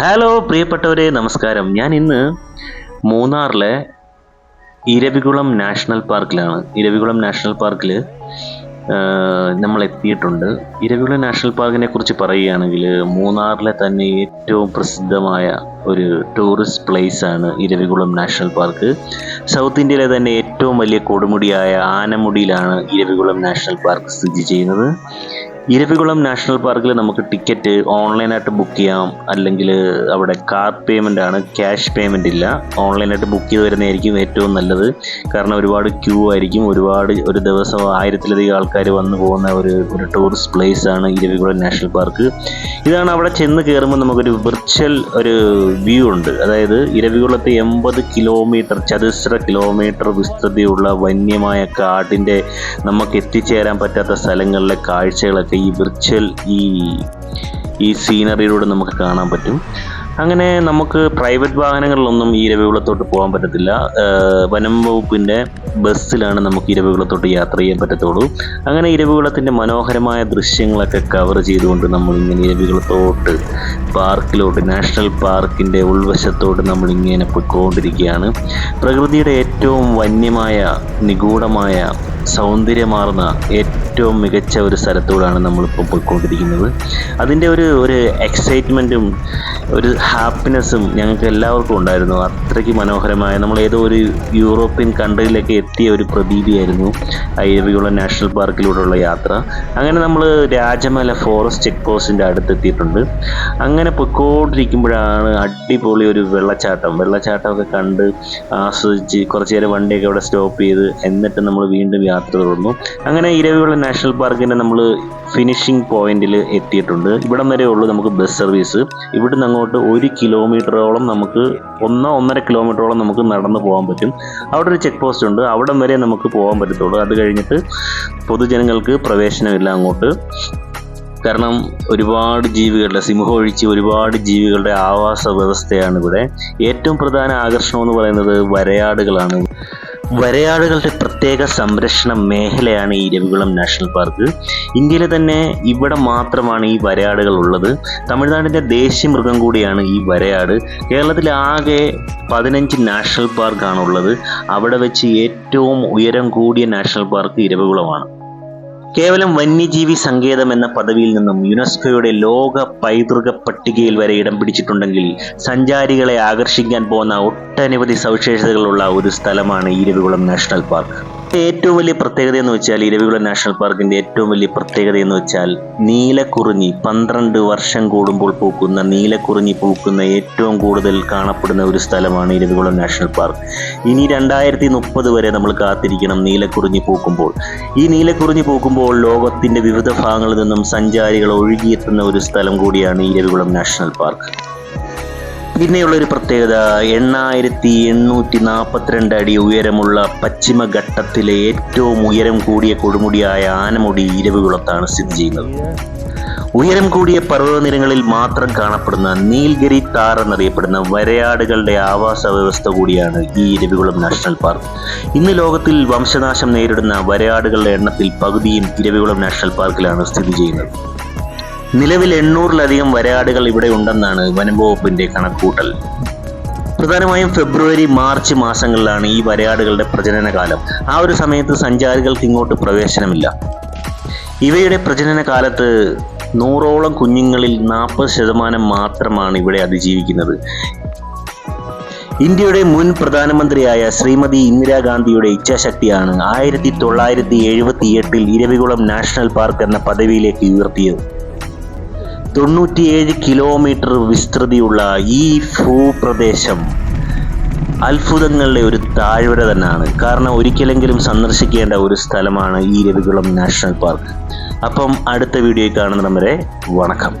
Hello പ്രിയപ്പെട്ടവരെ നമസ്കാരം. ഞാൻ ഇന്ന് മൂന്നാറിലെ ഇരവികുളം നാഷണൽ പാർക്കിലാണ്. ഇരവികുളം നാഷണൽ പാർക്കിൽ നമ്മൾ എത്തിയിട്ടുണ്ട്. ഇരവികുളം നാഷണൽ പാർക്കിനെ കുറിച്ച് പറയുകയാണെങ്കിൽ മൂന്നാറിലെ തന്നെ ഏറ്റവും പ്രസിദ്ധമായ ഒരു ടൂറിസ്റ്റ് പ്ലേസ് ആണ് ഇരവികുളം നാഷണൽ പാർക്ക്. സൗത്ത് ഇന്ത്യയിലെ തന്നെ ഏറ്റവും വലിയ കൊടുമുടിയായ ആനമുടിയിലാണ് ഇരവികുളം നാഷണൽ പാർക്ക് സ്ഥിതി ചെയ്യുന്നത്. ഇരവികുളം നാഷണൽ പാർക്കിൽ നമുക്ക് ടിക്കറ്റ് ഓൺലൈനായിട്ട് ബുക്ക് ചെയ്യാം. അല്ലെങ്കിൽ അവിടെ കാർ പേയ്മെന്റ് ആണ്. ക്യാഷ് പേയ്മെന്റ് ഇല്ല. ഓൺലൈനായിട്ട് ബുക്ക് ചെയ്ത് വരുന്നതായിരിക്കും ഏറ്റവും നല്ലത്. കാരണം ഒരുപാട് ക്യൂ ആയിരിക്കും. ഒരുപാട് ഒരു ദിവസം ആയിരത്തിലധികം ആൾക്കാർ വന്നു പോകുന്ന ഒരു ഒരു ടൂറിസ്റ്റ് പ്ലേസ് ആണ് ഇരവികുളം നാഷണൽ പാർക്ക്. ഇതാണ് അവിടെ ചെന്ന് കയറുമ്പോൾ നമുക്കൊരു വിർച്വൽ ഒരു വ്യൂ ഉണ്ട്. അതായത് ഇരവികുളത്തെ എൺപത് കിലോമീറ്റർ ചതുശ്ര കിലോമീറ്റർ വിസ്തൃതിയുള്ള വന്യമായ കാടിന്റെ നമുക്ക് എത്തിച്ചേരാൻ പറ്റാത്ത സ്ഥലങ്ങളിലെ കാഴ്ചകളൊക്കെ ഈ വിർച്വൽ ഈ ഈ സീനറിയിലൂടെ നമുക്ക് കാണാൻ പറ്റും. അങ്ങനെ നമുക്ക് പ്രൈവറ്റ് വാഹനങ്ങളിലൊന്നും ഈ ഇരവികുളത്തോട്ട് പോകാൻ പറ്റത്തില്ല. വനം വകുപ്പിന്റെ ബസ്സിലാണ് നമുക്ക് ഇരവികുളത്തോട്ട് യാത്ര ചെയ്യാൻ പറ്റത്തുള്ളൂ. അങ്ങനെ ഇരവികുളത്തിന്റെ മനോഹരമായ ദൃശ്യങ്ങളൊക്കെ കവർ ചെയ്തുകൊണ്ട് നമ്മൾ ഇങ്ങനെ ഇരവികുളത്തോട്ട് പാർക്കിലോട്ട് നാഷണൽ പാർക്കിന്റെ ഉൾവശത്തോട്ട് നമ്മൾ ഇങ്ങനെ പോയിക്കൊണ്ടിരിക്കുകയാണ്. പ്രകൃതിയുടെ ഏറ്റവും വന്യമായ നിഗൂഢമായ സൗന്ദര്യമാർന്ന ഏറ്റവും മികച്ച ഒരു സ്ഥലത്തോടാണ് നമ്മളിപ്പോൾ പോയിക്കൊണ്ടിരിക്കുന്നത്. അതിന്റെ ഒരു ഒരു എക്സൈറ്റ്മെന്റും ഒരു ഹാപ്പിനെസ്സും ഞങ്ങൾക്ക് എല്ലാവർക്കും ഉണ്ടായിരുന്നു. അത്രയ്ക്ക് മനോഹരമായ നമ്മൾ ഏതോ ഒരു യൂറോപ്യൻ കൺട്രിയിലേക്ക് എത്തിയ ഒരു പ്രതീതിയായിരുന്നു ആ ഇരവികുളം നാഷണൽ പാർക്കിലൂടെയുള്ള യാത്ര. അങ്ങനെ നമ്മൾ രാജമല ഫോറസ്റ്റ് ചെക്ക് പോസ്റ്റിന്റെ അടുത്തെത്തിയിട്ടുണ്ട്. അങ്ങനെ പൊയ്ക്കൊണ്ടിരിക്കുമ്പോഴാണ് അടിപൊളി ഒരു വെള്ളച്ചാട്ടം. വെള്ളച്ചാട്ടമൊക്കെ കണ്ട് ആസ്വദിച്ച് കുറച്ച് നേരം വണ്ടിയൊക്കെ അവിടെ സ്റ്റോപ്പ് ചെയ്ത് എന്നിട്ട് നമ്മൾ വീണ്ടും യാത്ര തുടർന്നു. അങ്ങനെ ഇരവികുളം നാഷണൽ പാർക്കിന്റെ നമ്മൾ ഫിനിഷിംഗ് പോയിന്റിൽ എത്തിയിട്ടുണ്ട്. ഇവിടം വരെ ഉള്ളൂ നമുക്ക് ബസ് സർവീസ് ഇവിടുന്ന് അങ്ങോട്ട് ഒരു കിലോമീറ്ററോളം നമുക്ക് ഒന്നോ ഒന്നര കിലോമീറ്ററോളം നമുക്ക് നടന്നു പോകാൻ പറ്റും. അവിടെ ഒരു ചെക്ക് പോസ്റ്റ് ഉണ്ട്. അവിടം വരെ നമുക്ക് പോകാൻ പറ്റത്തുള്ളൂ. അത് കഴിഞ്ഞിട്ട് പൊതുജനങ്ങൾക്ക് പ്രവേശനമില്ല അങ്ങോട്ട്. കാരണം ഒരുപാട് ജീവികളുടെ സിംഹം ഒഴിച്ച് ഒരുപാട് ജീവികളുടെ ആവാസ വ്യവസ്ഥയാണ് ഇവിടെ. ഏറ്റവും പ്രധാന ആകർഷണം എന്ന് പറയുന്നത് വരയാടുകളാണ്. വരയാടുകളുടെ പ്രത്യേക സംരക്ഷണ മേഖലയാണ് ഈ രവികുളം നാഷണൽ പാർക്ക്. ഇന്ത്യയിലെ തന്നെ ഇവിടെ മാത്രമാണ് ഈ വരയാടുകൾ ഉള്ളത്. തമിഴ്നാടിന്റെ ദേശീയ മൃഗം കൂടിയാണ് ഈ വരയാട്. കേരളത്തിലെ ആകെ പതിനഞ്ച് നാഷണൽ പാർക്കാണുള്ളത്. അവിടെ വെച്ച് ഏറ്റവും ഉയരം കൂടിയ നാഷണൽ പാർക്ക് ഇരവികുളമാണ് കേവലം വന്യജീവി സങ്കേതം എന്ന പദവിയിൽ നിന്നും യുനെസ്കോയുടെ ലോക പൈതൃക പട്ടികയിൽ വരെ ഇടം പിടിച്ചിട്ടുണ്ടെങ്കിൽ സഞ്ചാരികളെ ആകർഷിക്കാൻ പോകുന്ന ഒട്ടനവധി സവിശേഷതകളുള്ള ഒരു സ്ഥലമാണ് ഈരവികുളം നാഷണൽ പാർക്ക്. ഏറ്റവും വലിയ പ്രത്യേകത എന്ന് വെച്ചാൽ ഇരവികുളം നാഷണൽ പാർക്കിന്റെ ഏറ്റവും വലിയ പ്രത്യേകത എന്ന് വെച്ചാൽ നീലക്കുറിഞ്ഞി പന്ത്രണ്ട് വർഷം കൂടുമ്പോൾ പൂക്കുന്ന നീലക്കുറിഞ്ഞി പൂക്കുന്ന ഏറ്റവും കൂടുതൽ കാണപ്പെടുന്ന ഒരു സ്ഥലമാണ് ഇരവികുളം നാഷണൽ പാർക്ക്. ഇനി രണ്ടായിരത്തി മുപ്പത് വരെ നമ്മൾ കാത്തിരിക്കണം നീലക്കുറിഞ്ഞി പൂക്കുമ്പോൾ. ഈ നീലക്കുറിഞ്ഞി പൂക്കുമ്പോൾ ലോകത്തിന്റെ വിവിധ ഭാഗങ്ങളിൽ നിന്നും സഞ്ചാരികൾ ഒഴുകിയെത്തുന്ന ഒരു സ്ഥലം കൂടിയാണ് ഇരവികുളം നാഷണൽ പാർക്ക്. പിന്നെയുള്ള ഒരു പ്രത്യേകത എണ്ണായിരത്തി എണ്ണൂറ്റി നാൽപ്പത്തിരണ്ട് അടി ഉയരമുള്ള പശ്ചിമഘട്ടത്തിലെ ഏറ്റവും ഉയരം കൂടിയ കൊടുമുടിയായ ആനമുടി ഇരവികുളത്താണ് സ്ഥിതി ചെയ്യുന്നത്. ഉയരം കൂടിയ പർവതനിരങ്ങളിൽ മാത്രം കാണപ്പെടുന്ന നീൽഗിരി താർ എന്നറിയപ്പെടുന്ന വരയാടുകളുടെ ആവാസ വ്യവസ്ഥ കൂടിയാണ് ഈ ഇരവികുളം നാഷണൽ പാർക്ക്. ഇന്ന് ലോകത്തിൽ വംശനാശം നേരിടുന്ന വരയാടുകളുടെ എണ്ണത്തിൽ പകുതിയും ഇരവികുളം നാഷണൽ പാർക്കിലാണ് സ്ഥിതി ചെയ്യുന്നത്. നിലവിൽ എണ്ണൂറിലധികം വരയാടുകൾ ഇവിടെ ഉണ്ടെന്നാണ് വനംവകുപ്പിന്റെ കണക്കൂട്ടൽ പ്രധാനമായും ഫെബ്രുവരി മാർച്ച് മാസങ്ങളിലാണ് ഈ വരയാടുകളുടെ പ്രജനനകാലം. ആ ഒരു സമയത്ത് സഞ്ചാരികൾക്ക് ഇങ്ങോട്ട് പ്രവേശനമില്ല. ഇവയുടെ പ്രജനന കാലത്ത് നൂറോളം കുഞ്ഞുങ്ങളിൽ നാൽപ്പത് ശതമാനം മാത്രമാണ് ഇവിടെ അതിജീവിക്കുന്നത്. ഇന്ത്യയുടെ മുൻ പ്രധാനമന്ത്രിയായ ശ്രീമതി ഇന്ദിരാഗാന്ധിയുടെ ഇച്ഛാശക്തിയാണ് ആയിരത്തി തൊള്ളായിരത്തി എഴുപത്തി എട്ടിൽ ഇരവികുളം നാഷണൽ പാർക്ക് എന്ന പദവിയിലേക്ക് ഉയർത്തിയത്. തൊണ്ണൂറ്റിയേഴ് കിലോമീറ്റർ വിസ്തൃതിയുള്ള ഈ ഭൂപ്രദേശം അത്ഭുതങ്ങളുടെ ഒരു താഴ്വര തന്നെയാണ്. കാരണം ഒരിക്കലെങ്കിലും സന്ദർശിക്കേണ്ട ഒരു സ്ഥലമാണ് ഈ രവികുളം നാഷണൽ പാർക്ക്. അപ്പം അടുത്ത വീഡിയോ കാണുന്നിടം വരെ വണക്കം.